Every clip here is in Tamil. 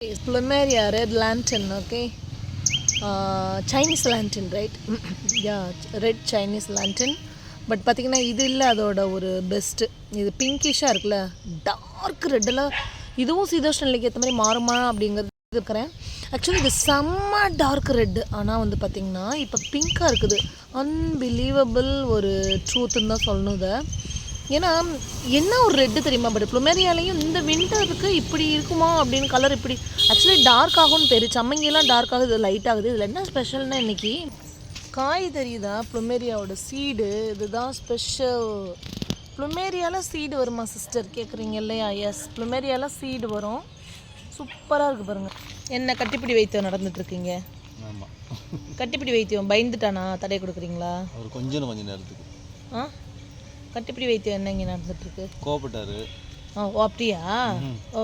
It's plumeria, red lantern, okay? Uh, Chinese lantern, right? yeah, red Chinese lantern. But பார்த்தீங்கன்னா இது இல்லை அதோட ஒரு பெஸ்ட்டு இது பிங்கிஷாக இருக்குல்ல? டார்க் ரெட்டில் இதுவும் சீதோஷ்ண நிலைக்கு ஏற்ற மாதிரி மாறுமா அப்படிங்கிறது இருக்கிறேன். ஆக்சுவலி இது செம்ம டார்க் ரெட்டு ஆனால் வந்து பார்த்திங்கன்னா இப்போ பிங்காக இருக்குது. அன்பிலீவபிள் ஒரு ட்ரூத்துன்னு தான் சொல்லணும் இதை. ஏன்னா என்ன ஒரு ரெட்டு தெரியுமா பட் ப்ளூமேரியாலையும் இந்த விண்டருக்கு இப்படி இருக்குமா அப்படின்னு கலர் இப்படி ஆக்சுவலி டார்க் ஆகும்னு பேர். சம்மங்கிலாம் டார்க் ஆகுது இது லைட் ஆகுது. இதில் என்ன ஸ்பெஷல்னா இன்னைக்கு? காய் தெரியுதா ப்ளூமேரியாவோட சீடு இதுதான் ஸ்பெஷல் ப்ளூமேரியாவில் சீடு வருமா சிஸ்டர் கேட்குறீங்க இல்லையா? எஸ் ப்ளூமேரியாவில் சீடு வரும். சூப்பராக இருக்குது பாருங்கள் என்ன கட்டிப்பிடி வைத்தியம் நடந்துட்டு இருக்கீங்க ஆமாம் கட்டிப்பிடி வைத்தியம் பயந்துட்டானா? தடை கொடுக்குறீங்களா? அவர் கொஞ்சம் கொஞ்ச நேரத்துக்கு. ஆ? கட்டிப்பிடி வைத்தியம் என்ன இங்கே நடந்துட்டுருக்கு? கோவப்பட்டாரு. ஆ ஓ அப்படியா?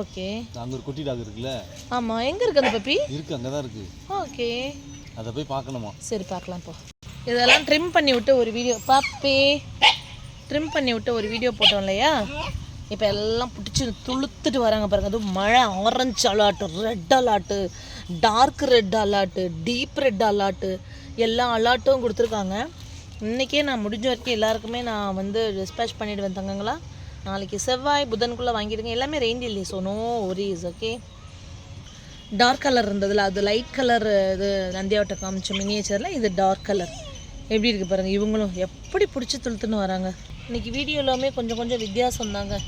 ஓகே. அங்கே ஒரு குட்டி டாக் இருக்குல்ல? ஆமாம் எங்கே இருக்கு அந்த பப்பி? இருக்கு அங்கே தான் இருக்கு. ஓகே. அதை போய் பார்க்கணுமா? சரி பார்க்கலாம் போ. இதெல்லாம் ட்ரிம் பண்ணி விட்டு ஒரு வீடியோ பாப்பே ட்ரிம் பண்ணி விட்டு ஒரு வீடியோ போட்டோம் இல்லையா? இப்போ எல்லாம் பிடிச்சி துளுத்துட்டு வராங்க பாருங்க. அதுவும் மழை orange alert red alert dark red alert deep red alert எல்லா அலாட்டும் கொடுத்துருக்காங்க. இன்றைக்கே நான் முடிஞ்ச வரைக்கும் எல்லாருக்குமே நான் வந்து டிஸ்பேச் பண்ணிவிடுவேன் தங்கங்களா. நாளைக்கு செவ்வாய் புதனுக்குள்ளே வாங்கிடுங்க. எல்லாமே ரெயின் இல்லை so no worries okay dark colour இருந்ததுல அது லைட் கலர் இது நந்தியாவட்ட காமிச்ச மினியேச்சரில் இது டார்க் கலர் எப்படி இருக்குது பாருங்கள் இவங்களும் எப்படி பிடிச்சி துளுத்துன்னு வராங்க. இன்றைக்கி வீடியோ எல்லாமே கொஞ்சம் கொஞ்சம் வித்தியாசம் தாங்க.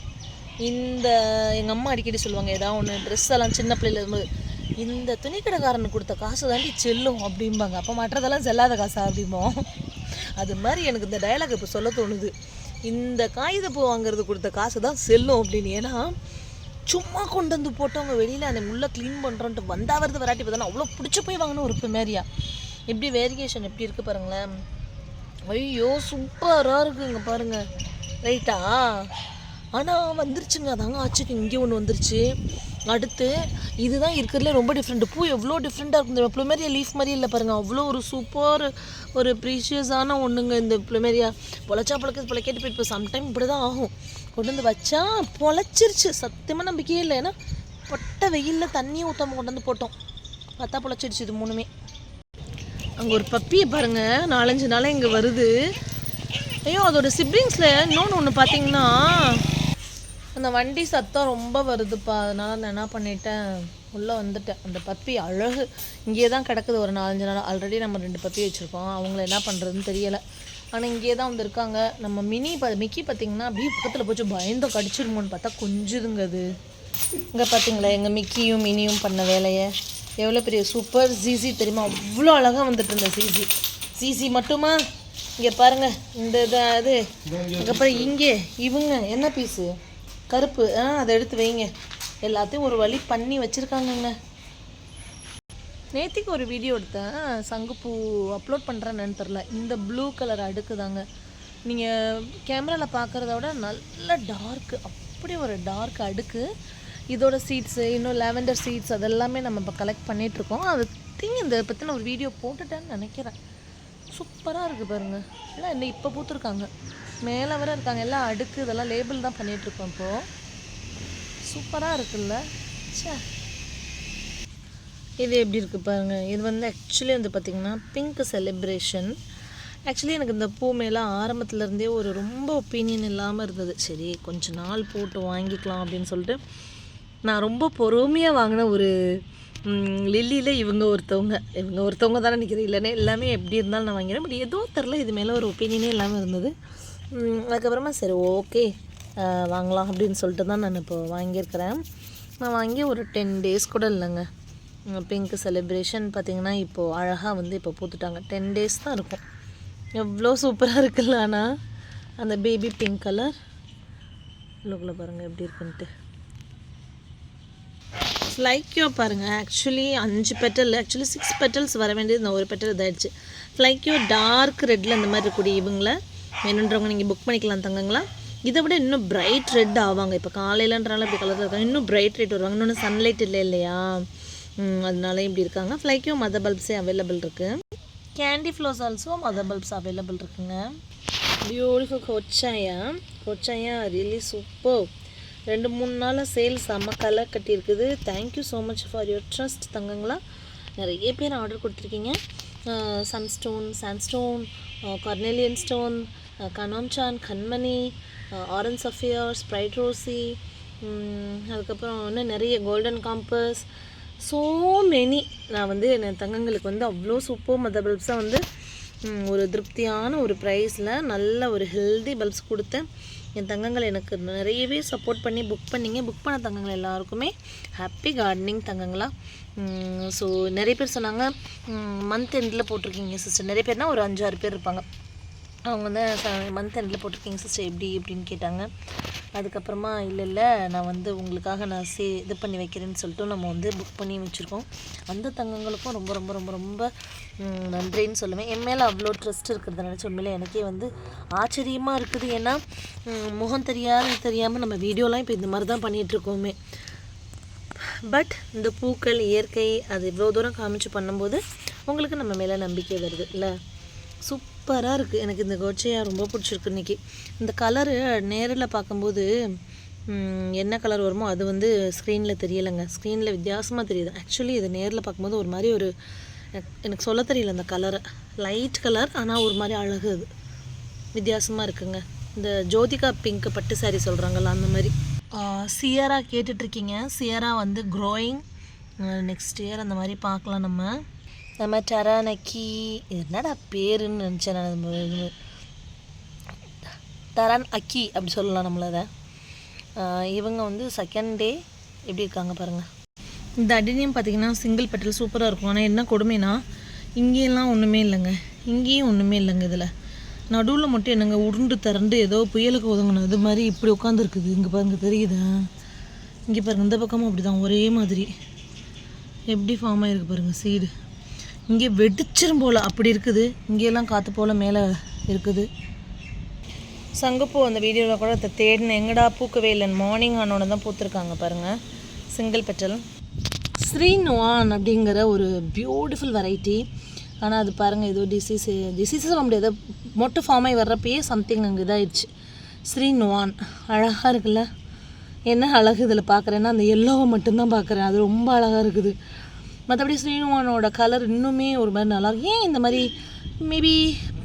இந்த எங்கள் அம்மா அடிக்கடி சொல்லுவாங்க ஏதாவது ஒன்று ட்ரெஸ் எல்லாம் சின்ன பிள்ளையில இருக்கும்போது இந்த துணிக்கடைக்காரனுக்கு கொடுத்த காசு தாண்டி செல்லும் அப்படிம்பாங்க. அப்போ மற்றதெல்லாம் செல்லாத காசா அப்படிம்போம். அது மாதிரி எனக்கு இந்த டயலாக் இப்போ சொல்ல தோணுது. இந்த காகிதப்பூ வாங்குறது கொடுத்த காசு தான் செல்லும் அப்படின்னு. ஏன்னா சும்மா கொண்டு வந்து போட்டவங்க வெளியில் அந்த முள்ளை க்ளீன் பண்ணுறோன்ட்டு வந்தா வருது வராட்டி பார்த்தோன்னா அவ்வளோ பிடிச்சி போய் வாங்கினோம் ஒரு மாரியா எப்படி வேரியேஷன் எப்படி இருக்குது பாருங்களேன். ஐயோ சூப்பராக இருக்குங்க பாருங்க. ரைட்டா ஆனால் வந்துருச்சுங்க. அதாங்க ஆச்சுக்கு இங்கே ஒன்று வந்துருச்சு. அடுத்து இதுதான் இருக்கிறதுல ரொம்ப டிஃப்ரெண்ட் பூ எவ்வளோ டிஃப்ரெண்ட்டாக இருக்கும் இந்த ப்ளூமேரியா லீஃப் மாதிரி இல்லை பாருங்கள் அவ்வளோ ஒரு சூப்பர் ஒரு ப்ரீஷியஸான ஒன்றுங்க இந்த ப்ளூமேரியா. பொழைச்சா பொழைக்கிறது பொழைக்கேட்டு போயிட்டு இப்போ சம்டைம் இப்படி தான் ஆகும். கொண்டு வந்து வச்சா பொழைச்சிருச்சு. சத்தியமாக நம்பிக்கையே இல்லை. ஏன்னா பொட்டை வெயிலில் தண்ணியை ஊற்றாம கொண்டு வந்து போட்டோம். பார்த்தா பொழைச்சிருச்சு இது மூணுமே. அங்கே ஒரு பப்பியை பாருங்கள் நாலஞ்சு நாளாக இங்கே வருது. ஐயோ அதோட சிப்ளிங்ஸில் இன்னொன்று ஒன்று பார்த்தீங்கன்னா அந்த வண்டி சத்தம் ரொம்ப வருதுப்பா. அதனால நான் என்ன பண்ணிட்டேன் உள்ளே வந்துட்டேன். அந்த பப்பி அழகு. இங்கேயே தான் கிடக்குது ஒரு நாலஞ்சு நாள். ஆல்ரெடி நம்ம ரெண்டு பப்பி வச்சுருக்கோம். அவங்கள என்ன பண்ணுறதுன்னு தெரியலை. ஆனால் இங்கேயே தான் வந்திருக்காங்க. நம்ம மினி ப மிக்கி பார்த்தீங்கன்னா அப்படியே பக்கத்தில் போச்சு. பயந்தம் கடிச்சிருமோன்னு பார்த்தா கொஞ்சுதுங்க அது. இங்கே பார்த்தீங்களா எங்கள் மிக்கியும் மினியும் பண்ண வேலையை. எவ்வளோ பெரிய சூப்பர் சிசி தெரியுமா? அவ்வளோ அழகாக வந்துட்டு இருந்த சிசி. சிசி மட்டுமா? இங்கே பாருங்கள் இந்த இது அது. அதுக்கப்புறம் இங்கே இவங்க. என்ன பீஸு கருப்பு ஆ அதை எடுத்து வைங்க. எல்லாத்தையும் ஒரு வழி பண்ணி வச்சுருக்காங்கங்க. நேத்திக்கு ஒரு வீடியோ எடுத்தேன். சங்குப்பூ அப்லோட் பண்ணுறேன்னு தெரில இந்த ப்ளூ கலர் அடுக்கு தாங்க நீங்கள் கேமராவில் பார்க்குறத விட நல்ல டார்க்கு அப்படி ஒரு டார்க் அடுக்கு. இதோட சீட்ஸு இன்னும் லாவெண்டர் சீட்ஸ் அதெல்லாமே நம்ம இப்போ கலெக்ட் பண்ணிகிட்ருக்கோம் அது திங் இந்த பற்றின ஒரு வீடியோ போட்டுட்டேன்னு நினைக்கிறேன். சூப்பராக இருக்குது பாருங்கள் இல்லை இன்னும் இப்போ பூத்துருக்காங்க. மேலே வர இருக்காங்க. எல்லாம் அடுக்கு இதெல்லாம் லேபிள் தான் பண்ணிகிட்ருக்கோம் இப்போது சூப்பராக இருக்குல்ல. ச்சே. இது எப்படி இருக்குது பாருங்கள் இது வந்து ஆக்சுவலி வந்து பார்த்திங்கன்னா பிங்க் செலிப்ரேஷன் ஆக்சுவலி எனக்கு இந்த பூ மேலே ஆரம்பத்துலேருந்தே ஒரு ரொம்ப ஒப்பீனியன் இல்லாமல் இருந்தது. சரி கொஞ்ச நாள் போட்டு வாங்கிக்கலாம் அப்படின்னு சொல்லிட்டு நான் ரொம்ப பொறுமையாக வாங்கின ஒரு லில்லியில் இவங்க ஒருத்தவங்க. இவங்க ஒருத்தவங்க தானே நிற்கிறேன் இல்லைன்னா எல்லாமே எப்படி இருந்தாலும் நான் வாங்கிறேன் பட் எதுவும் தெரில இது மேலே ஒரு ஒப்பீனியனே இல்லாமல் இருந்தது. அதுக்கப்புறமா சரி ஓகே. வாங்கலாம் அப்படின்னு சொல்லிட்டு தான் நான் இப்போ வாங்கியிருக்கிறேன். நான் வாங்கி ஒரு டென் டேஸ் கூட இல்லைங்க. பிங்க் செலிப்ரேஷன் பார்த்திங்கன்னா இப்போது அழகாக வந்து இப்போ பூத்துட்டாங்க. டென் டேஸ் தான் இருக்கும். எவ்வளோ சூப்பராக இருக்குல்ல ஆனால் அந்த பேபி பிங்க் கலர் உள்ளுக்குள்ளே பாருங்கள் எப்படி இருக்குன்ட்டு. ஃப்ளைக்யூ பாருங்கள் ஆக்சுவலி அஞ்சு பெட்டல் ஆக்சுவலி சிக்ஸ் பெட்டல்ஸ் வர வேண்டியது இந்த ஒரு பெட்டல் இதாகிடுச்சு ஃப்ளைக்கியோ டார்க் ரெட்டில் இந்த மாதிரி இருக்கக்கூடிய இவங்கள வேணுன்றவங்க நீங்கள் புக் பண்ணிக்கலாம் தங்கங்களா? இதை விட இன்னும் பிரைட் ரெட் ஆவாங்க. இப்போ காலையிலன்றனால இப்படி கலரில் இருக்காங்க. இன்னும் பிரைட் ரெட் வருவாங்க. இன்னொன்று சன்லைட் இல்லை இல்லையா? அதனால இப்படி இருக்காங்க. ஃப்ளைக்கும் மதர் பல்ப்ஸே அவைலபிள் இருக்குது candy floss also mother bulbs available இருக்குங்க. பியூட்டிஃபுல் கொச்சாயா. கொச்சாயா ரியலி சூப்பர் ரெண்டு மூணு நாளாக சேல் செம்ம colour கட்டியிருக்குது. Thank you so much for your trust தங்கங்களா. நிறைய பேர் ஆர்டர் கொடுத்துருக்கீங்க. சன்ஸ்டோன் சாண்ட்ஸ்டோன் கார்னேலியன் ஸ்டோன் கனாம்சான் கண்மணி ஆரஞ்ச் சஃபியர் ஸ்ப்ரைட் ரோசி அதுக்கப்புறம் இன்னும் நிறைய கோல்டன் காம்பஸ் ஸோ மெனி நான் வந்து என் தங்கங்களுக்கு வந்து அவ்வளோ சூப்பர் மத பல்ப்ஸாக வந்து ஒரு திருப்தியான ஒரு ப்ரைஸில் நல்ல ஒரு ஹெல்தி பல்ப்ஸ் கொடுத்தேன். என் தங்கங்கள் எனக்கு நிறையவே சப்போர்ட் பண்ணி புக் பண்ணிங்க. புக் பண்ண தங்கங்கள் எல்லாருக்குமே ஹாப்பி கார்டனிங் தங்கங்களா. ஸோ நிறைய பேர் சொன்னாங்க மந்த் எண்டில் போட்டிருக்கீங்க சிஸ்டர் நிறைய பேர்னா ஒரு அஞ்சாறு பேர் இருப்பாங்க. அவங்க வந்து மந்த் எண்டில் போட்டிருக்கீங்க சிஸ்டர் எப்படி அப்படின்னு கேட்டாங்க. அதுக்கப்புறமா இல்லை இல்லை நான் வந்து உங்களுக்காக நான் சே இது பண்ணி வைக்கிறேன்னு சொல்லிட்டு நம்ம வந்து புக் பண்ணி வச்சுருக்கோம். அந்த தங்கங்களுக்கும் ரொம்ப ரொம்ப ரொம்ப ரொம்ப நன்றின்னு சொல்லுவேன். என் மேலே அவ்வளோ ட்ரஸ்ட் இருக்கிறத நினச்சி உண்மையிலே எனக்கே வந்து ஆச்சரியமாக இருக்குது. ஏன்னா முகம் தெரியாது தெரியாமல் நம்ம வீடியோலாம் இப்போ இந்த மாதிரி தான் பண்ணிகிட்ருக்கோமே பட் இந்த பூக்கள் இயற்கை அது இவ்வளோ தூரம் காமிச்சு பண்ணும்போது உங்களுக்கு நம்ம மேலே நம்பிக்கை வருது இல்லை? சூப்பராக இருக்குது எனக்கு இந்த கோச்சையாக ரொம்ப பிடிச்சிருக்கு இன்னைக்கு. இந்த கலரு நேரில் பார்க்கும்போது என்ன கலர் வருமோ அது வந்து ஸ்க்ரீனில் தெரியலைங்க. ஸ்க்ரீனில் வித்தியாசமாக தெரியுது. ஆக்சுவலி இது நேரில் பார்க்கும்போது ஒரு மாதிரி ஒரு எனக்கு- சொல்ல தெரியல அந்த கலரை லைட் கலர் ஆனால் ஒரு மாதிரி அழகு அது. வித்தியாசமாக இருக்குங்க. இந்த ஜோதிகா பிங்க் பட்டு சாரி சொல்கிறாங்கல்ல அந்த மாதிரி. சியரா கேட்டுட்ருக்கீங்க சியரா வந்து க்ரோயிங் நெக்ஸ்ட் இயர் அந்த மாதிரி பார்க்கலாம் நம்ம. நம்ம டரானக்கி என்னடா பேருன்னு நினச்சேன் நான் இது- டரான் அக்கி அப்படி சொல்லலாம் நம்மள இவங்க வந்து செகண்ட் டே எப்படி இருக்காங்க பாருங்கள் இந்த அடினியம் பார்த்தீங்கன்னா சிங்கிள் பெட்டல் சூப்பராக இருக்கும். ஆனால் என்ன கொடுமைனா இங்கேயெல்லாம் ஒன்றுமே இல்லைங்க. இங்கேயும் ஒன்றுமே இல்லைங்க இதில். நடுவில் மட்டும் என்னங்க உருண்டு திரண்டு ஏதோ புயலுக்கு ஒதுங்கணும் அது மாதிரி இப்படி உட்காந்துருக்குது இங்கே பாருங்க தெரியுதா? இங்கே பாருங்கள் இந்த பக்கமும் அப்படி தான் ஒரே மாதிரி. எப்படி ஃபார்ம் ஆகிருக்கு பாருங்கள் சீடு இங்கே வெடிச்சிரும் போல் அப்படி இருக்குது. இங்கேயெல்லாம் காற்று போல் மேலே இருக்குது. சங்கப்பூ அந்த வீடியோவில் கூட அதை தேடினேன் எங்கடா பூக்கவே இல்லைன்னு மார்னிங் ஆனோட தான் பூத்துருக்காங்க பாருங்கள் சிங்கிள் பெட்டல் ஸ்ரீன்வான் அப்படிங்கிற ஒரு பியூட்டிஃபுல் வெரைட்டி ஆனால் அது பாருங்கள் ஏதோ டிசீஸ் டிசீஸ் சொல்ல முடியாது. மொட்டை ஃபார்ம் ஆகி வர்றப்பயே சம்திங் அங்கே இதாகிடுச்சு ஸ்ரீன்வான். அழகாக இருக்குல்ல? என்ன அழகு இதில் பார்க்குறேன்னா அந்த எல்லோவை மட்டும்தான் பார்க்குறேன் அது ரொம்ப அழகாக இருக்குது. மற்றபடி ஸ்ரீனுவானோட கலர் இன்னுமே ஒரு மாதிரி நல்லா ஏன் இந்த மாதிரி மேபி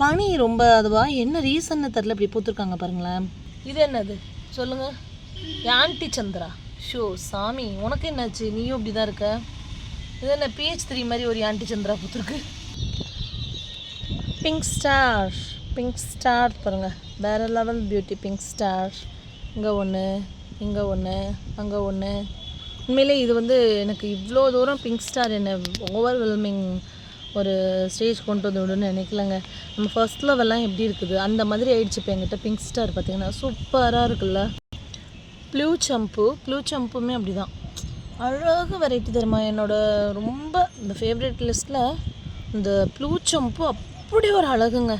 பனி ரொம்ப அதுவா? என்ன ரீசன்னு தெரில இப்படி பூத்துருக்காங்க பாருங்களேன். இது என்னது? சொல்லுங்க. ஆன்டி சந்திரா. ஷோ சாமி உனக்கு என்னாச்சு? நீயும் இப்படி தான் இருக்க? இது என்ன பிஹெச் த்ரீ மாதிரி ஒரு ஆன்டி சந்திரா பூத்துருக்கு? பிங்க் ஸ்டார் பிங்க் ஸ்டார் பாருங்க. வேற லெவல் பியூட்டி பிங்க் ஸ்டார் இங்கே ஒன்று இங்கே ஒன்று அங்கே ஒன்று உண்மையிலே இது வந்து எனக்கு இவ்வளோ தூரம் பிங்க் ஸ்டார் என்ன ஓவர்வெல்மிங் ஒரு ஸ்டேஜ் கொண்டு வந்து விடுன்னு நினைக்கலங்க. நம்ம ஃபர்ஸ்ட் லெவல்லாம் எப்படி இருக்குது? அந்த மாதிரி ஆயிடுச்சு இப்போ என்கிட்ட பிங்க் ஸ்டார் பார்த்தீங்கன்னா சூப்பராக இருக்குல்ல? ப்ளூ சம்பு ப்ளூ சம்புமே அப்படி தான் அழகு வெரைட்டி தெரியுமா? என்னோட ரொம்ப இந்த ஃபேவரட் லிஸ்ட்டில் இந்த ப்ளூ சம்பு அப்படி ஒரு அழகுங்க.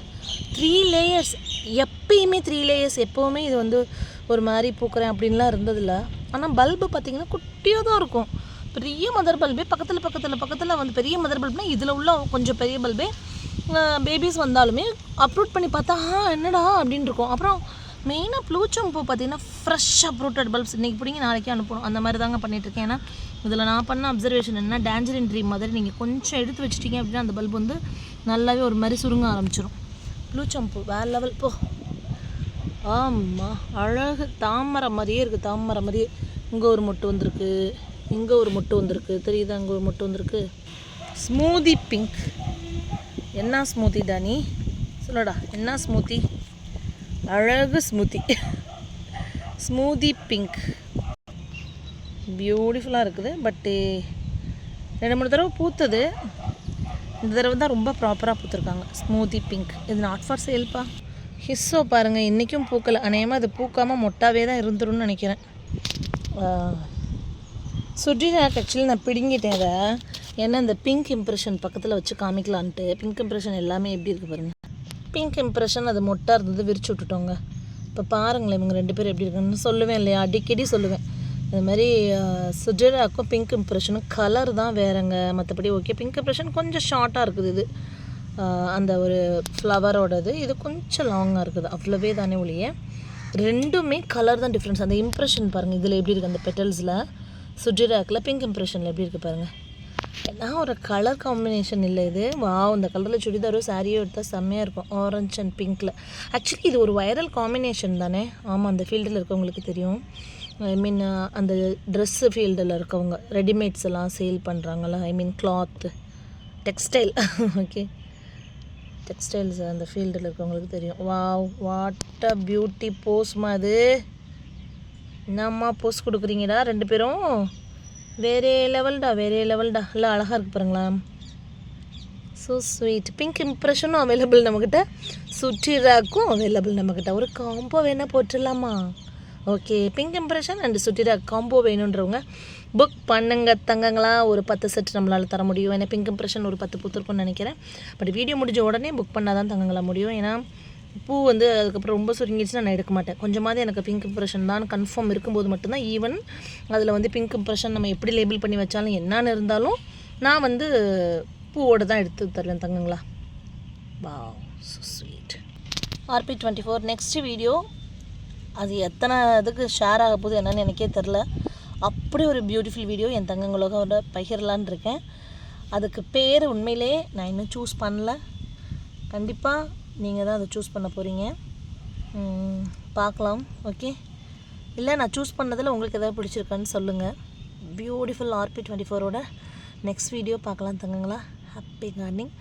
த்ரீ லேயர்ஸ் எப்பயுமே த்ரீ லேயர்ஸ் எப்போவுமே இது வந்து ஒரு மாதிரி பூக்கிறேன் அப்படின்லாம் இருந்ததில்ல. ஆனால் பல்பு பார்த்தீங்கன்னா குட்டியாக தான் இருக்கும். பெரிய மதர் பல்பே பக்கத்தில் பக்கத்தில் பக்கத்தில் வந்து பெரிய மதர் பல்ப்னா இதில் உள்ள கொஞ்சம் பெரிய பல்பே பேபிஸ் வந்தாலுமே அப்ரூட் பண்ணி பார்த்தா ஆ என்னடா? அப்படின்னு இருக்கும். அப்புறம் மெயினாக ப்ளூச்சம் பூ பார்த்தீங்கன்னா ஃப்ரெஷ் அப்ரூட்டட் பல்ப்ஸ் இன்றைக்கி பிடிங்கி நாளைக்கே அனுப்பணும். அந்த மாதிரி தாங்க பண்ணிகிட்ருக்கேன் ஏன்னா இதில் நான் பண்ண அப்சர்வேஷன் என்ன டேஞ்சரின் ட்ரீ மாதிரி நீங்கள் கொஞ்சம் எடுத்து வச்சிட்டீங்க அப்படின்னா அந்த பல்ப் வந்து நல்லாவே ஒரு மாதிரி சுருங்க ஆரம்பிச்சிடும் ப்ளூச்சம் பூ வேறு லெவல் போ. ஆமாம் அழகு தாமரை மாதிரியே இருக்குது தாமரை மாதிரியே. இங்கே ஒரு மொட்டு வந்திருக்கு இங்கே ஒரு மொட்டு வந்திருக்கு. தெரியுதா அங்கே ஒரு மொட்டு வந்திருக்கு? ஸ்மூதி பிங்க் என்ன ஸ்மூத்தி தானி? சொல்லடா என்ன ஸ்மூத்தி அழகு ஸ்மூத்தி ஸ்மூதி பிங்க் பியூட்டிஃபுல்லாக இருக்குது பட்டு ரெண்டு மூணு தடவை பூத்தது. இந்த தடவை தான் ரொம்ப ப்ராப்பராக பூத்துருக்காங்க. ஸ்மூதி பிங்க் இது நாட் ஃபார் சேல்ப்பா ஹிஸ்ஸோ பாருங்கள் இன்றைக்கும் பூக்கலை. அநேகமாக அது பூக்காமல் மொட்டாவே தான் இருந்துரும்னு நினைக்கிறேன். சுட்ரினாக்கு ஆக்சுவலி நான் பிடுங்கிட்டேன் அதை. ஏன்னா இந்த பிங்க் இம்ப்ரெஷன் பக்கத்தில் வச்சு காமிக்கலான்ட்டு. பிங்க் இம்ப்ரெஷன் எல்லாமே எப்படி இருக்குது பாருங்கள் பிங்க் இம்ப்ரெஷன் அது மொட்டாக இருந்தது விரிச்சு விட்டுட்டோங்க. இப்போ பாருங்களேன் இவங்க ரெண்டு பேரும் எப்படி இருக்குன்னு சொல்லுவேன் இல்லையா? அடிக்கடி சொல்லுவேன். இது மாதிரி சுஜராக்கும் பிங்க் இம்ப்ரெஷனும் கலர் தான் வேறங்க. மற்றபடி ஓகே பிங்க் இம்ப்ரெஷன் கொஞ்சம் ஷார்ட்டாக இருக்குது இது. அந்த ஒரு ஃப்ளவரோடது இது கொஞ்சம் லாங்காக இருக்குது. அவ்வளோவே தானே ஒழிய. ரெண்டுமே கலர் தான் டிஃப்ரென்ஸ் அந்த இம்ப்ரெஷன் பாருங்கள் இதில் எப்படி இருக்குது அந்த பெட்டல்ஸில் சுஜிராக்கில் பிங்க் இம்ப்ரெஷனில் எப்படி இருக்குது பாருங்கள் ஏன்னா ஒரு கலர் காம்பினேஷன் இல்லை இது. வா இந்த கலரில் சுடிதாரோ சாரியோ எடுத்தால் செம்மையாக இருக்கும். ஆரஞ்ச் அண்ட் பிங்க்கில் ஆக்சுவலி இது ஒரு வைரல் காம்பினேஷன் தானே. ஆமாம் அந்த ஃபீல்டில் இருக்கவங்களுக்கு தெரியும். ஐ மீன் அந்த ட்ரெஸ்ஸு ஃபீல்டில் இருக்கவங்க ரெடிமேட்ஸ் எல்லாம் சேல் பண்ணுறாங்களா I mean cloth textile okay textiles அந்த ஃபீல்டில் இருக்கவங்களுக்கு தெரியும். வாவ் வாட் அ பியூட்டி போஸ்மா அது. என்னம்மா போஸ் கொடுக்குறீங்கடா ரெண்டு பேரும்? வேறே லெவல்டா வேறே லெவல்டா எல்லாம் அழகாக இருக்கு பாருங்களா. ஸோ ஸ்வீட் பிங்க் இம்ப்ரெஷனும் அவைலபிள் நம்மக்கிட்ட சுட்டிராக்கும் அவைலபிள் நம்மக்கிட்ட ஒரு காம்போ வேணால் போட்டுடலாமா? ஓகே பிங்க் இம்ப்ரெஷன் அண்ட் சுட்டிரா காம்போ வேணுன்றவங்க புக் பண்ணுங்க தங்கங்களா. ஒரு பத்து செட் நம்மளால் தர முடியும். ஏன்னா பிங்க் இம்ப்ரெஷன் ஒரு பத்து பூத்திருக்கும்னு நினைக்கிறேன். பட் வீடியோ முடிஞ்ச உடனே புக் பண்ணால் தான் தங்கங்களா முடியும். ஏன்னா பூ வந்து அதுக்கப்புறம் ரொம்ப சுருங்கிடுச்சுன்னா நான் எடுக்க மாட்டேன். கொஞ்சமாவது எனக்கு பிங்க் இம்ப்ரெஷன் தான் கன்ஃபார்ம் இருக்கும்போது மட்டும்தான் ஈவன் அதில் வந்து பிங்க் இம்ப்ரெஷன் நம்ம எப்படி லேபிள் பண்ணி வச்சாலும் என்னன்னு இருந்தாலும் நான் வந்து பூவோடு தான் எடுத்து தருவேன் தங்கங்களா. Wow so sweet RP twenty four next video அது எத்தனை இதுக்கு ஷேர் ஆக போகுது என்னன்னு எனக்கே தெரில. அப்படி ஒரு பியூட்டிஃபுல் வீடியோ என் தங்கங்களோட பகிரலான் இருக்கேன். அதுக்கு பேர் உண்மையிலே நான் இன்னும் சூஸ் பண்ணல. கண்டிப்பாக நீங்கள் தான் அதை சூஸ் பண்ண போகிறீங்க பார்க்கலாம். ஓகே இல்லை நான் சூஸ் பண்ணதில் உங்களுக்கு எதாவது பிடிச்சிருக்கான்னு சொல்லுங்கள் பியூட்டிஃபுல் ஆர்பி டுவெண்ட்டி ஃபோரோட நெக்ஸ்ட் வீடியோ பார்க்கலாம் தங்கங்களா. Happy gardening